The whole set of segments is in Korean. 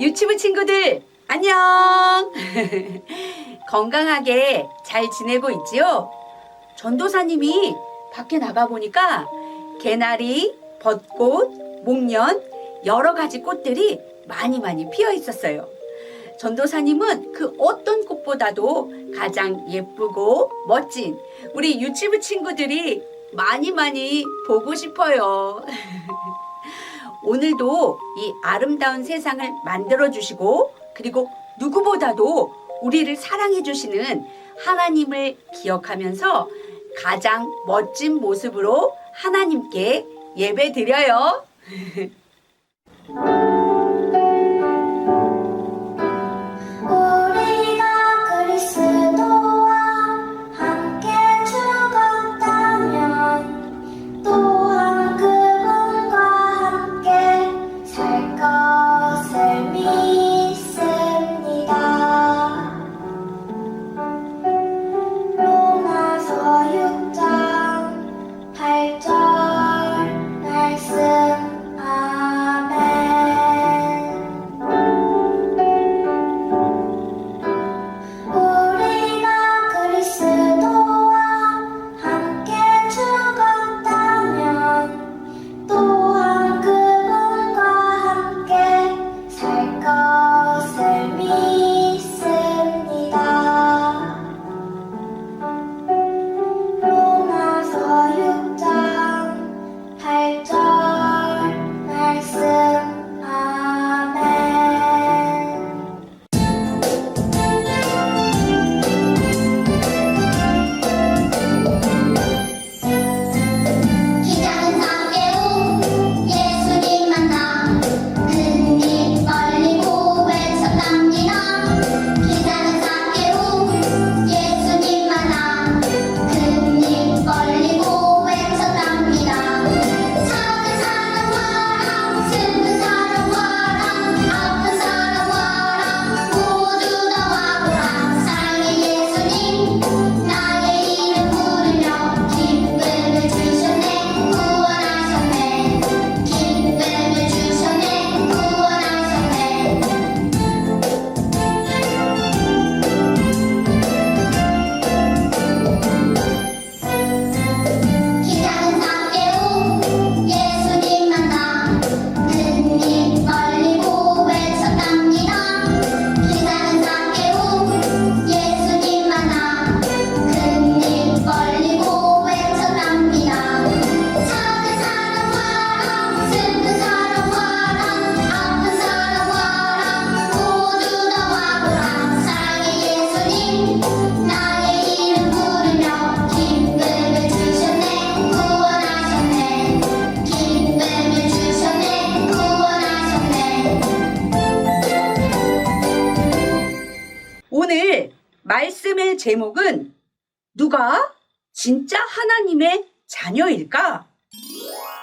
유치부 친구들 안녕. 건강하게 잘 지내고 있지요? 전도사님이 밖에 나가 보니까 개나리, 벚꽃, 목련 여러 가지 꽃들이 많이 많이 피어 있었어요. 전도사님은 그 어떤 꽃보다도 가장 예쁘고 멋진 우리 유치부 친구들이 많이 많이 보고 싶어요. 오늘도 이 아름다운 세상을 만들어 주시고 그리고 누구보다도 우리를 사랑해 주시는 하나님을 기억하면서 가장 멋진 모습으로 하나님께 예배 드려요.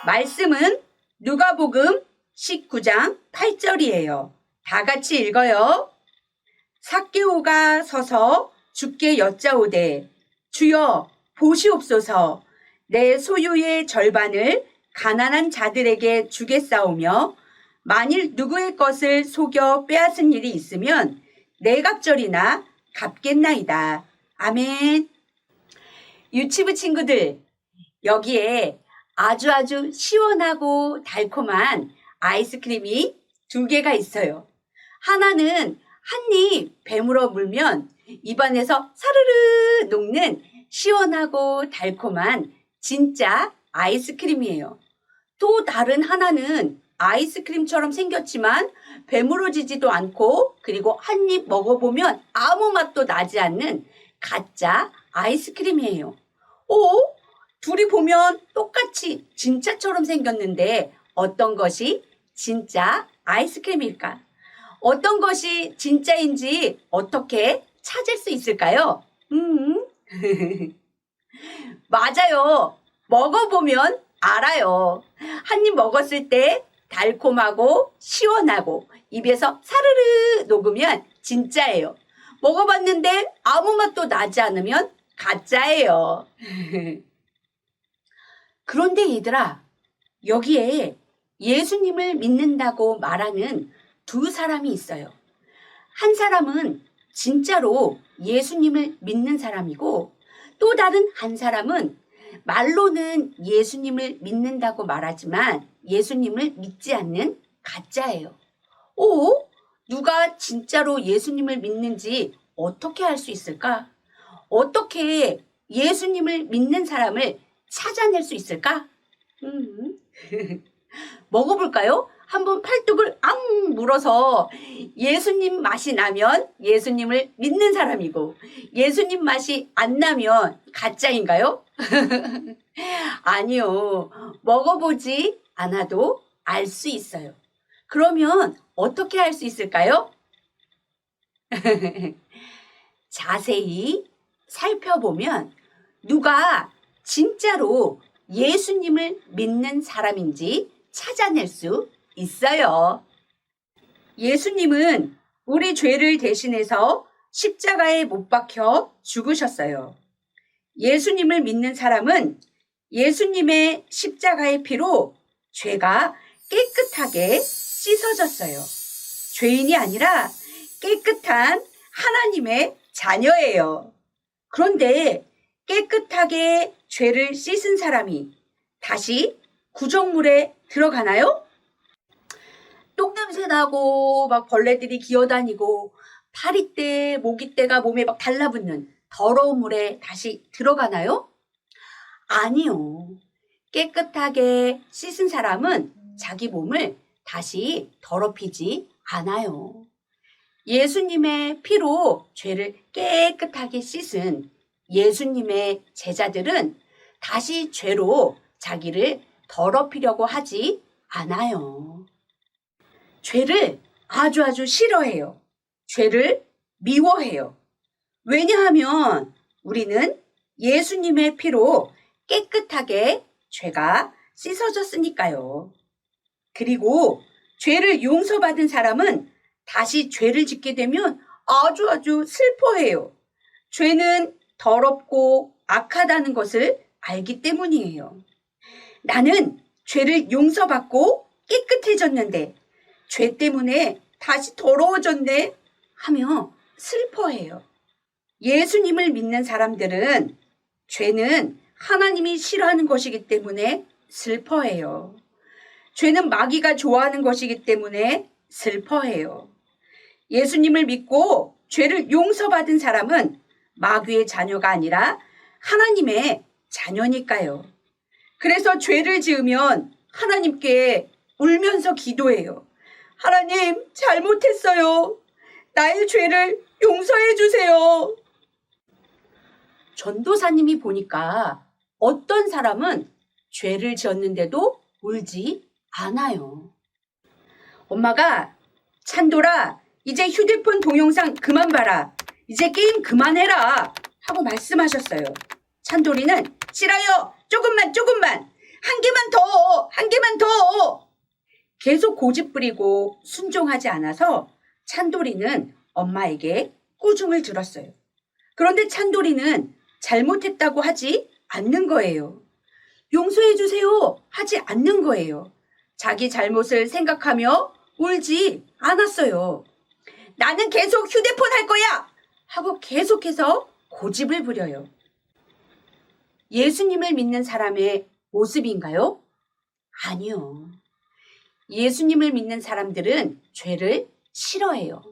말씀은 누가복음 19장 8절이에요. 다 같이 읽어요. 삭개오가 서서 주께 여짜오되 주여 보시옵소서 내 소유의 절반을 가난한 자들에게 주겠사오며 만일 누구의 것을 속여 빼앗은 일이 있으면 내 갑절이나 갚겠나이다. 아멘. 유치부 친구들, 여기에 아주 아주 시원하고 달콤한 아이스크림이 두 개가 있어요. 하나는 한 입 배물어 물면 입안에서 사르르 녹는 시원하고 달콤한 진짜 아이스크림이에요. 또 다른 하나는 아이스크림처럼 생겼지만 배물어지지도 않고 그리고 한 입 먹어보면 아무 맛도 나지 않는 가짜 아이스크림이에요. 오? 둘이 보면 똑같이 진짜처럼 생겼는데 어떤 것이 진짜 아이스크림일까? 어떤 것이 진짜인지 어떻게 찾을 수 있을까요? 음. 맞아요. 먹어보면 알아요. 한 입 먹었을 때 달콤하고 시원하고 입에서 사르르 녹으면 진짜예요. 먹어봤는데 아무 맛도 나지 않으면 가짜예요. 그런데 얘들아, 여기에 예수님을 믿는다고 말하는 두 사람이 있어요. 한 사람은 진짜로 예수님을 믿는 사람이고 또 다른 한 사람은 말로는 예수님을 믿는다고 말하지만 예수님을 믿지 않는 가짜예요. 오? 누가 진짜로 예수님을 믿는지 어떻게 알 수 있을까? 어떻게 예수님을 믿는 사람을 찾아낼 수 있을까? 음. 먹어볼까요? 한번 팔뚝을 앙 물어서 예수님 맛이 나면 예수님을 믿는 사람이고 예수님 맛이 안 나면 가짜인가요? 아니요. 먹어보지 않아도 알 수 있어요. 그러면 어떻게 할수 있을까요? 자세히 살펴보면 누가 진짜로 예수님을 믿는 사람인지 찾아낼 수 있어요. 예수님은 우리 죄를 대신해서 십자가에 못 박혀 죽으셨어요. 예수님을 믿는 사람은 예수님의 십자가의 피로 죄가 깨끗하게 씻어졌어요. 죄인이 아니라 깨끗한 하나님의 자녀예요. 그런데 깨끗하게 죄를 씻은 사람이 다시 구정물에 들어가나요? 똥냄새 나고 막 벌레들이 기어다니고 파리떼, 모기떼가 몸에 막 달라붙는 더러운 물에 다시 들어가나요? 아니요. 깨끗하게 씻은 사람은 자기 몸을 다시 더럽히지 않아요. 예수님의 피로 죄를 깨끗하게 씻은 예수님의 제자들은 다시 죄로 자기를 더럽히려고 하지 않아요. 죄를 아주 아주 싫어해요. 죄를 미워해요. 왜냐하면 우리는 예수님의 피로 깨끗하게 죄가 씻어졌으니까요. 그리고 죄를 용서받은 사람은 다시 죄를 짓게 되면 아주 아주 슬퍼해요. 죄는 더럽고 악하다는 것을 알기 때문이에요. 나는 죄를 용서받고 깨끗해졌는데 죄 때문에 다시 더러워졌네 하며 슬퍼해요. 예수님을 믿는 사람들은 죄는 하나님이 싫어하는 것이기 때문에 슬퍼해요. 죄는 마귀가 좋아하는 것이기 때문에 슬퍼해요. 예수님을 믿고 죄를 용서받은 사람은 마귀의 자녀가 아니라 하나님의 자녀니까요. 그래서 죄를 지으면 하나님께 울면서 기도해요. 하나님, 잘못했어요. 나의 죄를 용서해 주세요. 전도사님이 보니까 어떤 사람은 죄를 지었는데도 울지 않아요. 엄마가 찬돌아, 이제 휴대폰 동영상 그만 봐라. 이제 게임 그만해라. 하고 말씀하셨어요. 찬돌이는 싫어요. 조금만, 조금만. 한 개만 더, 한 개만 더. 계속 고집 부리고 순종하지 않아서 찬돌이는 엄마에게 꾸중을 들었어요. 그런데 찬돌이는 잘못했다고 하지 않는 거예요. 용서해 주세요 하지 않는 거예요. 자기 잘못을 생각하며 울지 않았어요. 나는 계속 휴대폰 할 거야! 하고 계속해서 고집을 부려요. 예수님을 믿는 사람의 모습인가요? 아니요. 예수님을 믿는 사람들은 죄를 싫어해요.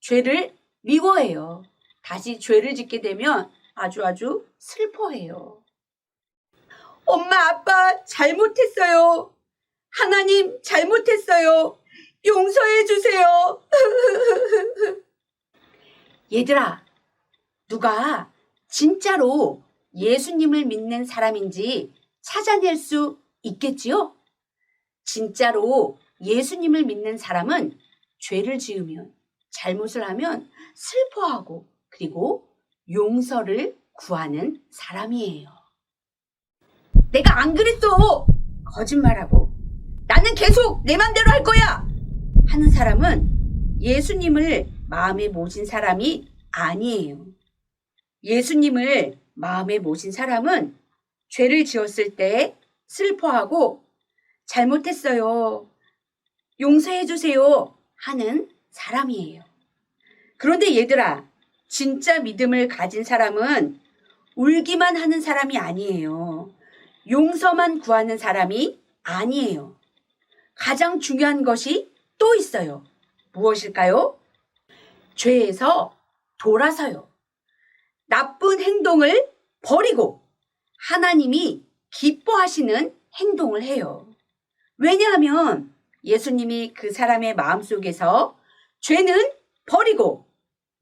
죄를 미워해요. 다시 죄를 짓게 되면 아주 아주 슬퍼해요. 엄마, 아빠, 잘못했어요. 하나님, 잘못했어요. 용서해 주세요. 얘들아, 누가 진짜로 예수님을 믿는 사람인지 찾아낼 수 있겠지요? 진짜로 예수님을 믿는 사람은 죄를 지으면, 잘못을 하면 슬퍼하고, 그리고 용서를 구하는 사람이에요. 내가 안 그랬어! 거짓말하고, 나는 계속 내 맘대로 할 거야! 하는 사람은 예수님을 마음에 모신 사람이 아니에요. 예수님을 마음에 모신 사람은 죄를 지었을 때 슬퍼하고 잘못했어요. 용서해 주세요. 하는 사람이에요. 그런데 얘들아, 진짜 믿음을 가진 사람은 울기만 하는 사람이 아니에요. 용서만 구하는 사람이 아니에요. 가장 중요한 것이 또 있어요. 무엇일까요? 죄에서 돌아서요. 나쁜 행동을 버리고 하나님이 기뻐하시는 행동을 해요. 왜냐하면 예수님이 그 사람의 마음 속에서 죄는 버리고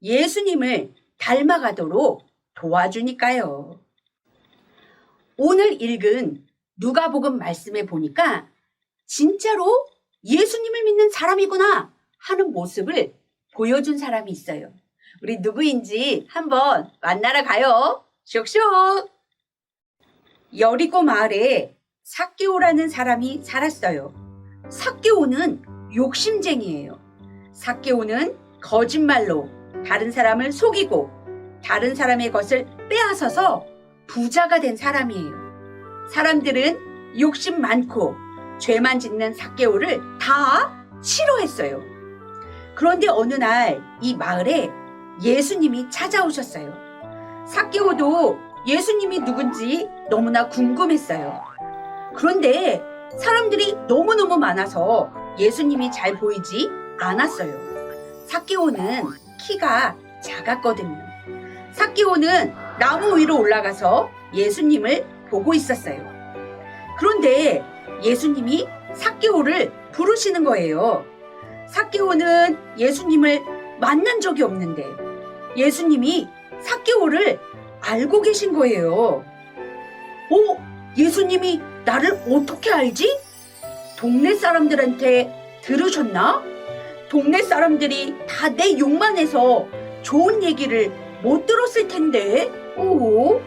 예수님을 닮아가도록 도와주니까요. 오늘 읽은 누가복음 말씀에 보니까 진짜로 예수님을 믿는 사람이구나 하는 모습을 보여준 사람이 있어요. 우리 누구인지 한번 만나러 가요. 슉슉! 여리고 마을에 사개오라는 사람이 살았어요. 사개오는 욕심쟁이에요. 사개오는 거짓말로 다른 사람을 속이고 다른 사람의 것을 빼앗아서 부자가 된 사람이에요. 사람들은 욕심 많고 죄만 짓는 사개오를 다 싫어했어요. 그런데 어느 날 이 마을에 예수님이 찾아오셨어요. 사개오도 예수님이 누군지 너무나 궁금했어요. 그런데 사람들이 너무너무 많아서 예수님이 잘 보이지 않았어요. 사개오는 키가 작았거든요. 사개오는 나무 위로 올라가서 예수님을 보고 있었어요. 그런데 예수님이 사개오를 부르시는 거예요. 사개오는 예수님을 만난 적이 없는데 예수님이 사개오를 알고 계신 거예요. 오, 예수님이 나를 어떻게 알지? 동네 사람들한테 들으셨나? 동네 사람들이 다 내 욕만 해서 좋은 얘기를 못 들었을 텐데. 오.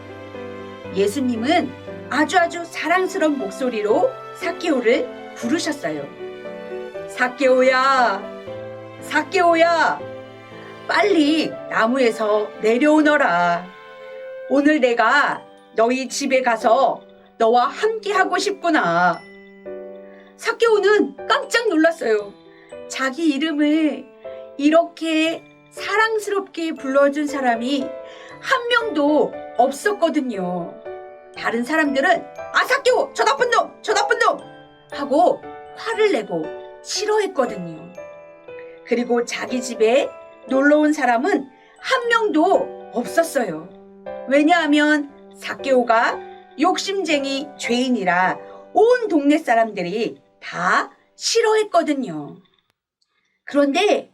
예수님은 아주 아주 사랑스러운 목소리로 사케오를 부르셨어요. 사케오야, 사케오야, 빨리 나무에서 내려오너라. 오늘 내가 너희 집에 가서 너와 함께 하고 싶구나. 사케오는 깜짝 놀랐어요. 자기 이름을 이렇게 사랑스럽게 불러준 사람이 한 명도 없었거든요. 다른 사람들은 아 사케오 저 나쁜 놈, 저 나쁜 놈 하고 화를 내고 싫어했거든요. 그리고 자기 집에 놀러 온 사람은 한 명도 없었어요. 왜냐하면 사케오가 욕심쟁이 죄인이라 온 동네 사람들이 다 싫어했거든요. 그런데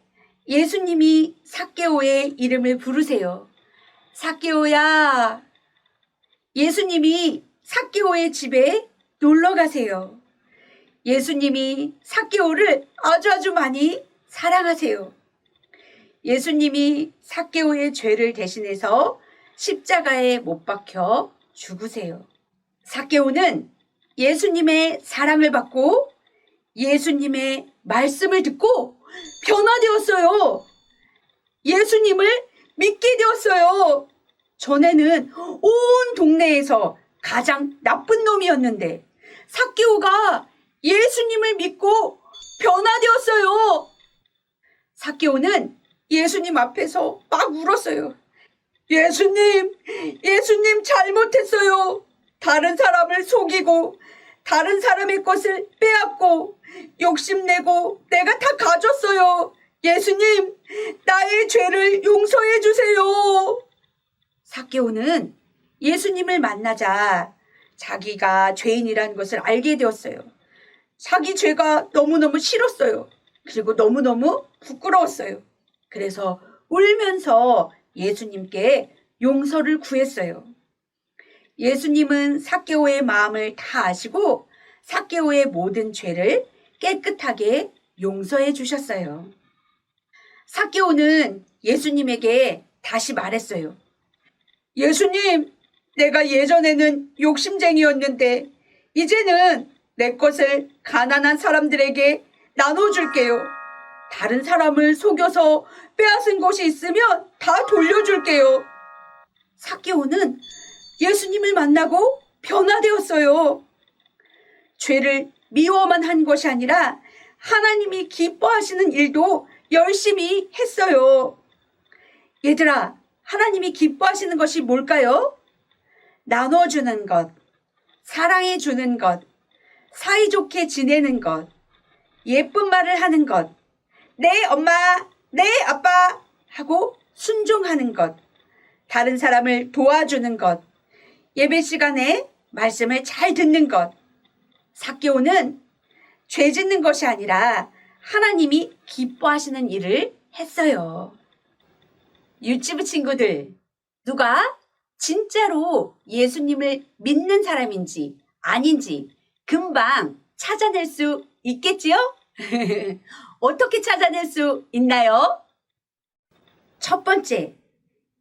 예수님이 사케오의 이름을 부르세요. 사케오야. 예수님이 사케오의 집에 놀러 가세요. 예수님이 사케오를 아주 아주 많이 사랑하세요. 예수님이 사케오의 죄를 대신해서 십자가에 못 박혀 죽으세요. 사케오는 예수님의 사랑을 받고 예수님의 말씀을 듣고 변화되었어요. 예수님을 믿게 되었어요. 전에는 온 동네에서 가장 나쁜 놈이었는데 사케오가 예수님을 믿고 변화되었어요. 사케오는 예수님 앞에서 막 울었어요. 예수님, 예수님 잘못했어요. 다른 사람을 속이고 다른 사람의 것을 빼앗고 욕심내고 내가 다 가졌어요. 예수님, 나의 죄를 용서해 주세요. 사케오는 예수님을 만나자 자기가 죄인이라는 것을 알게 되었어요. 자기 죄가 너무너무 싫었어요. 그리고 너무너무 부끄러웠어요. 그래서 울면서 예수님께 용서를 구했어요. 예수님은 사케오의 마음을 다 아시고 사케오의 모든 죄를 깨끗하게 용서해 주셨어요. 사케오는 예수님에게 다시 말했어요. 예수님, 내가 예전에는 욕심쟁이였는데 이제는 내 것을 가난한 사람들에게 나눠줄게요. 다른 사람을 속여서 빼앗은 것이 있으면 다 돌려줄게요. 사케오는 예수님을 만나고 변화되었어요. 죄를 미워만 한 것이 아니라 하나님이 기뻐하시는 일도 열심히 했어요. 얘들아, 하나님이 기뻐하시는 것이 뭘까요? 나눠주는 것, 사랑해주는 것, 사이좋게 지내는 것, 예쁜 말을 하는 것, 네, 엄마, 네, 아빠 하고 순종하는 것, 다른 사람을 도와주는 것, 예배 시간에 말씀을 잘 듣는 것. 사개오는 죄 짓는 것이 아니라 하나님이 기뻐하시는 일을 했어요. 유치부 친구들, 누가 진짜로 예수님을 믿는 사람인지 아닌지 금방 찾아낼 수 있겠지요? 어떻게 찾아낼 수 있나요? 첫 번째,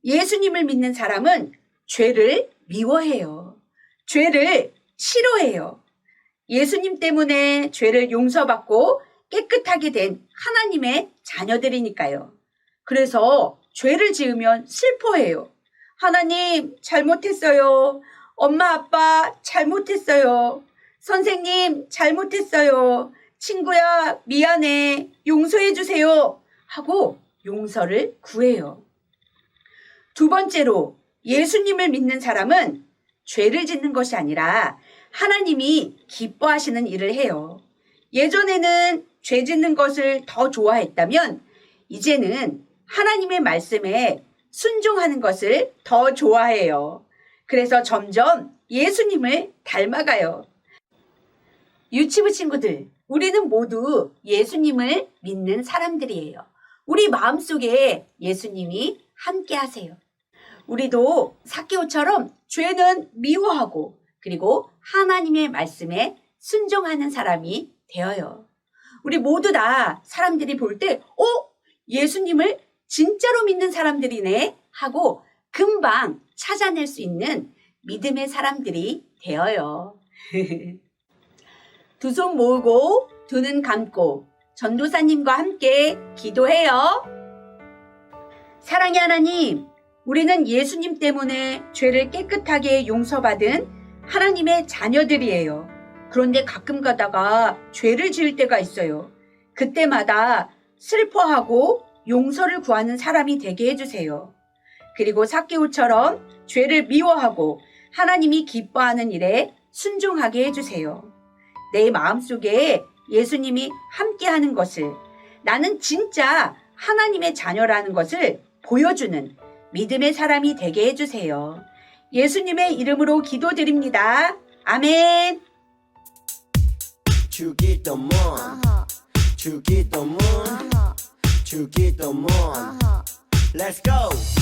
예수님을 믿는 사람은 죄를 미워해요. 죄를 싫어해요. 예수님 때문에 죄를 용서받고 깨끗하게 된 하나님의 자녀들이니까요. 그래서 죄를 지으면 슬퍼해요. 하나님, 잘못했어요. 엄마, 아빠, 잘못했어요. 선생님, 잘못했어요. 친구야, 미안해. 용서해주세요. 하고 용서를 구해요. 두 번째로, 예수님을 믿는 사람은 죄를 짓는 것이 아니라 하나님이 기뻐하시는 일을 해요. 예전에는 죄 짓는 것을 더 좋아했다면 이제는 하나님의 말씀에 순종하는 것을 더 좋아해요. 그래서 점점 예수님을 닮아가요. 유치부 친구들, 우리는 모두 예수님을 믿는 사람들이에요. 우리 마음속에 예수님이 함께 하세요. 우리도 사키오처럼 죄는 미워하고 그리고 하나님의 말씀에 순종하는 사람이 되어요. 우리 모두 다 사람들이 볼 때, 어? 예수님을 진짜로 믿는 사람들이네? 하고 금방 찾아낼 수 있는 믿음의 사람들이 되어요. 두 손 모으고 두 눈 감고 전도사님과 함께 기도해요. 사랑의 하나님, 우리는 예수님 때문에 죄를 깨끗하게 용서받은 하나님의 자녀들이에요. 그런데 가끔 가다가 죄를 지을 때가 있어요. 그때마다 슬퍼하고 용서를 구하는 사람이 되게 해주세요. 그리고 사개오처럼 죄를 미워하고 하나님이 기뻐하는 일에 순종하게 해주세요. 내 마음속에 예수님이 함께 하는 것을 나는 진짜 하나님의 자녀라는 것을 보여주는 믿음의 사람이 되게 해주세요. 예수님의 이름으로 기도드립니다. 아멘. 주기도문 주기도문 주기도문. Let's go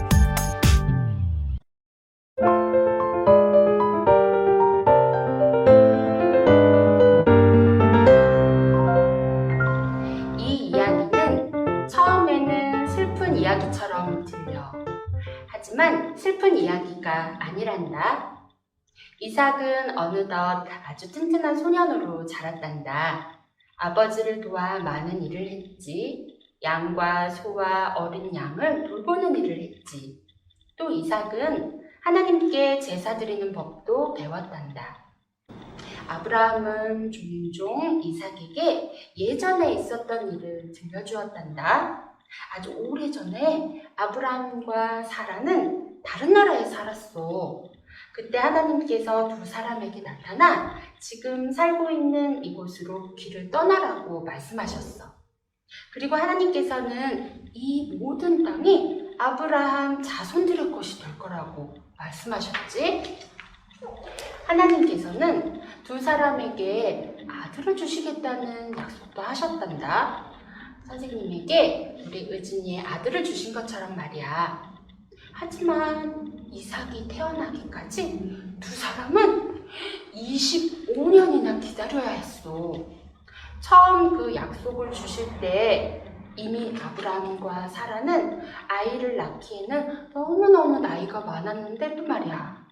아니란다. 이삭은 어느덧 아주 튼튼한 소년으로 자랐단다. 아버지를 도와 많은 일을 했지. 양과 소와 어린 양을 돌보는 일을 했지. 또 이삭은 하나님께 제사 드리는 법도 배웠단다. 아브라함은 종종 이삭에게 예전에 있었던 일을 들려주었단다. 아주 오래전에 아브라함과 사라는 다른 나라에 살았어. 그때 하나님께서 두 사람에게 나타나 지금 살고 있는 이곳으로 길을 떠나라고 말씀하셨어. 그리고 하나님께서는 이 모든 땅이 아브라함 자손들의 것이 될 거라고 말씀하셨지. 하나님께서는 두 사람에게 아들을 주시겠다는 약속도 하셨단다. 선생님에게 우리 의진이의 아들을 주신 것처럼 말이야. 하지만 이삭이 태어나기까지 두 사람은 25년이나 기다려야 했어. 처음 그 약속을 주실 때 이미 아브라함과 사라는 아이를 낳기에는 너무너무 나이가 많았는데도 말이야.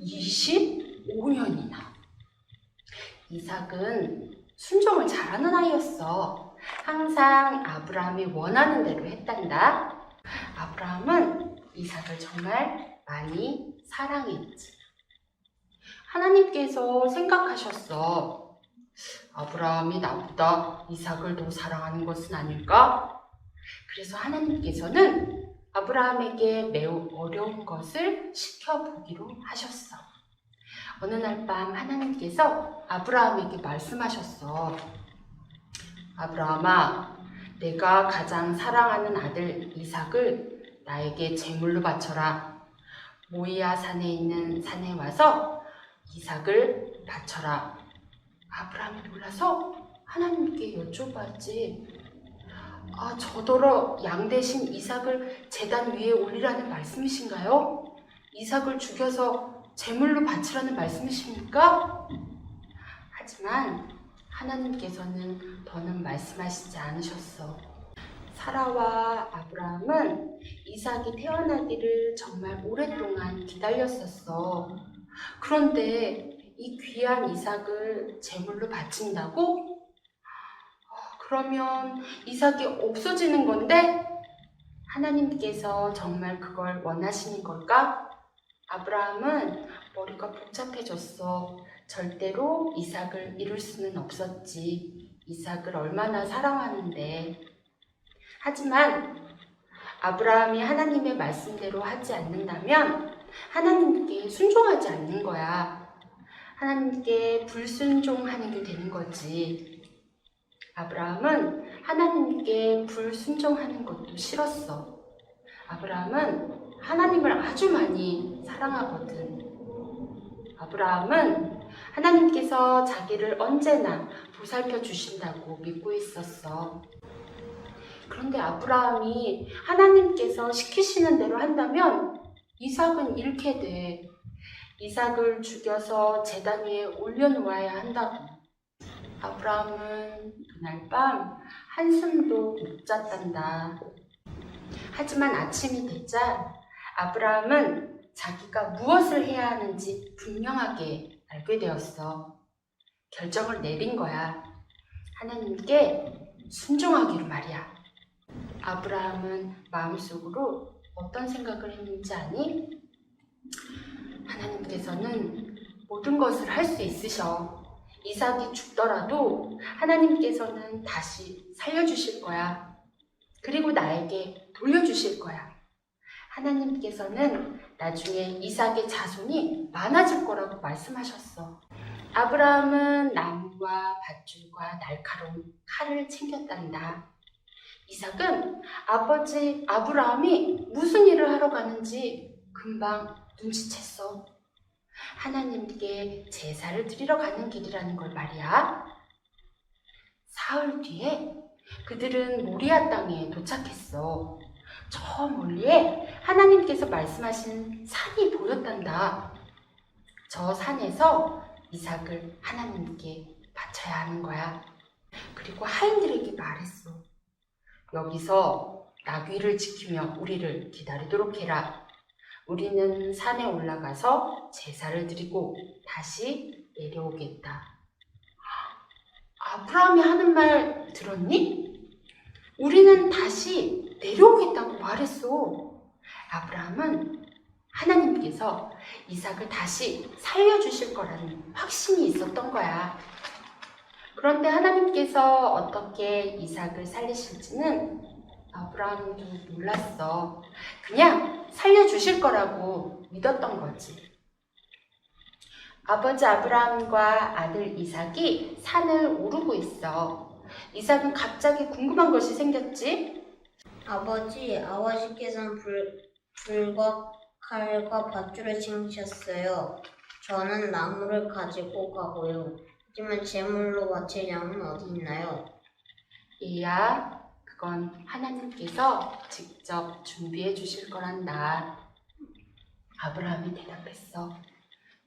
25년이나. 이삭은 순종을 잘하는 아이였어. 항상 아브라함이 원하는 대로 했단다. 아브라함은 이삭을 정말 많이 사랑했지. 하나님께서 생각하셨어. 아브라함이 나보다 이삭을 더 사랑하는 것은 아닐까? 그래서 하나님께서는 아브라함에게 매우 어려운 것을 시켜보기로 하셨어. 어느 날 밤 하나님께서 아브라함에게 말씀하셨어. 아브라함아, 내가 가장 사랑하는 아들 이삭을 나에게 제물로 바쳐라. 모이야 산에 있는 산에 와서 이삭을 바쳐라. 아브라함이 놀라서 하나님께 여쭤봤지. 아, 저더러 양 대신 이삭을 재단 위에 올리라는 말씀이신가요? 이삭을 죽여서 제물로 바치라는 말씀이십니까? 하지만 하나님께서는 더는 말씀하시지 않으셨어. 사라와 아브라함은 이삭이 태어나기를 정말 오랫동안 기다렸었어. 그런데 이 귀한 이삭을 제물로 바친다고? 어, 그러면 이삭이 없어지는 건데? 하나님께서 정말 그걸 원하시는 걸까? 아브라함은 머리가 복잡해졌어. 절대로 이삭을 잃을 수는 없었지. 이삭을 얼마나 사랑하는데. 하지만 아브라함이 하나님의 말씀대로 하지 않는다면 하나님께 순종하지 않는 거야. 하나님께 불순종하는 게 되는 거지. 아브라함은 하나님께 불순종하는 것도 싫었어. 아브라함은 하나님을 아주 많이 사랑하거든. 아브라함은 하나님께서 자기를 언제나 보살펴 주신다고 믿고 있었어. 그런데 아브라함이 하나님께서 시키시는 대로 한다면 이삭은 잃게 돼. 이삭을 죽여서 제단 위에 올려놓아야 한다고. 아브라함은 그날 밤 한숨도 못 잤단다. 하지만 아침이 됐자 아브라함은 자기가 무엇을 해야 하는지 분명하게 알게 되었어. 결정을 내린 거야. 하나님께 순종하기로 말이야. 아브라함은 마음속으로 어떤 생각을 했는지 아니? 하나님께서는 모든 것을 할 수 있으셔. 이삭이 죽더라도 하나님께서는 다시 살려주실 거야. 그리고 나에게 돌려주실 거야. 하나님께서는 나중에 이삭의 자손이 많아질 거라고 말씀하셨어. 아브라함은 나무와 밧줄과 날카로운 칼을 챙겼단다. 이삭은 아버지 아브라함이 무슨 일을 하러 가는지 금방 눈치챘어. 하나님께 제사를 드리러 가는 길이라는 걸 말이야. 사흘 뒤에 그들은 모리아 땅에 도착했어. 저 멀리에 하나님께서 말씀하신 산이 보였단다. 저 산에서 이삭을 하나님께 바쳐야 하는 거야. 그리고 하인들에게 말했어. 여기서 나귀를 지키며 우리를 기다리도록 해라. 우리는 산에 올라가서 제사를 드리고 다시 내려오겠다. 아브라함이 하는 말 들었니? 우리는 다시 내려오겠다고 말했어. 아브라함은 하나님께서 이삭을 다시 살려주실 거라는 확신이 있었던 거야. 그런데 하나님께서 어떻게 이삭을 살리실지는 아브라함도 몰랐어. 그냥 살려주실 거라고 믿었던 거지. 아버지 아브라함과 아들 이삭이 산을 오르고 있어. 이삭은 갑자기 궁금한 것이 생겼지. 아버지, 아버지께서는 불, 불과 칼과 밧줄을 챙기셨어요. 저는 나무를 가지고 가고요. 하지만 제물로 바칠 양은 어디 있나요? 얘야, 그건 하나님께서 직접 준비해 주실 거란다. 아브라함이 대답했어.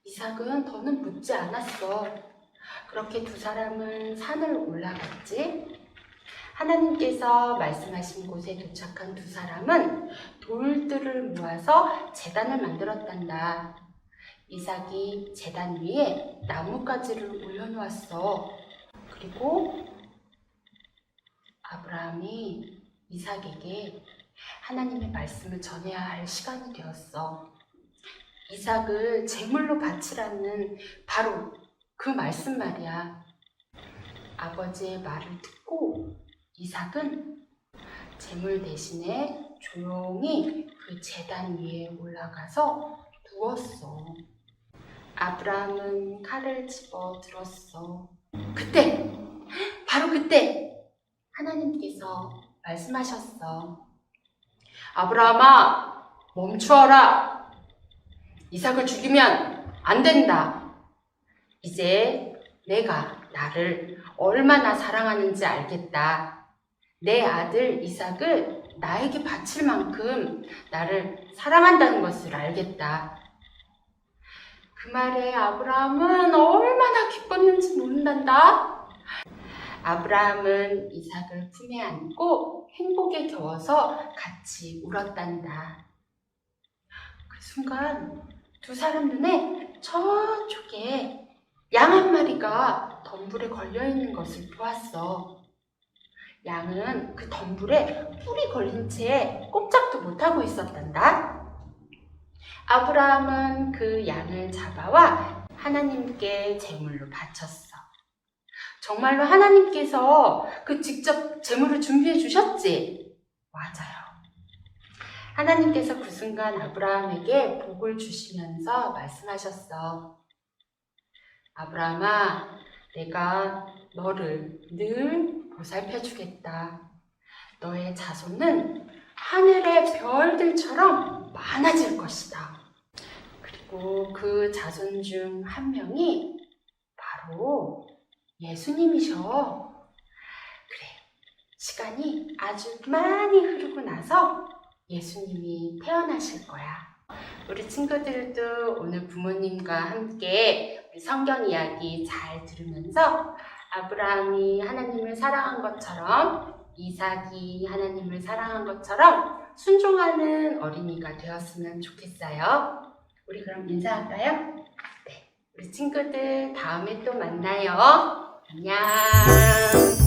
이삭은 더는 묻지 않았어. 그렇게 두 사람은 산을 올라갔지. 하나님께서 말씀하신 곳에 도착한 두 사람은 돌들을 모아서 재단을 만들었단다. 이삭이 재단 위에 나뭇가지를 올려놓았어. 그리고 아브라함이 이삭에게 하나님의 말씀을 전해야 할 시간이 되었어. 이삭을 제물로 바치라는 바로 그 말씀 말이야. 아버지의 말을 듣고 이삭은 제물 대신에 조용히 그 재단 위에 올라가서 누웠어. 아브라함은 칼을 집어 들었어. 그때, 바로 그때 하나님께서 말씀하셨어. 아브라함아, 멈추어라. 이삭을 죽이면 안 된다. 이제 내가 나를 얼마나 사랑하는지 알겠다. 내 아들 이삭을 나에게 바칠 만큼 나를 사랑한다는 것을 알겠다. 그 말에 아브라함은 얼마나 기뻤는지 모른단다. 아브라함은 이삭을 품에 안고 행복에 겨워서 같이 울었단다. 그 순간 두 사람 눈에 저쪽에 양 한 마리가 덤불에 걸려 있는 것을 보았어. 양은 그 덤불에 뿔이 걸린 채 꼼짝도 못하고 있었단다. 아브라함은 그 양을 잡아와 하나님께 제물로 바쳤어. 정말로 하나님께서 그 직접 제물을 준비해 주셨지? 맞아요. 하나님께서 그 순간 아브라함에게 복을 주시면서 말씀하셨어. 아브라함아, 내가 너를 늘 보살펴 주겠다. 너의 자손은 하늘의 별들처럼 많아질 것이다. 그리고 그 자손 중 한 명이 바로 예수님이셔. 그래. 시간이 아주 많이 흐르고 나서 예수님이 태어나실 거야. 우리 친구들도 오늘 부모님과 함께 성경 이야기 잘 들으면서 아브라함이 하나님을 사랑한 것처럼 이삭이 하나님을 사랑한 것처럼 순종하는 어린이가 되었으면 좋겠어요. 우리 그럼 인사할까요? 네. 우리 친구들 다음에 또 만나요. 안녕.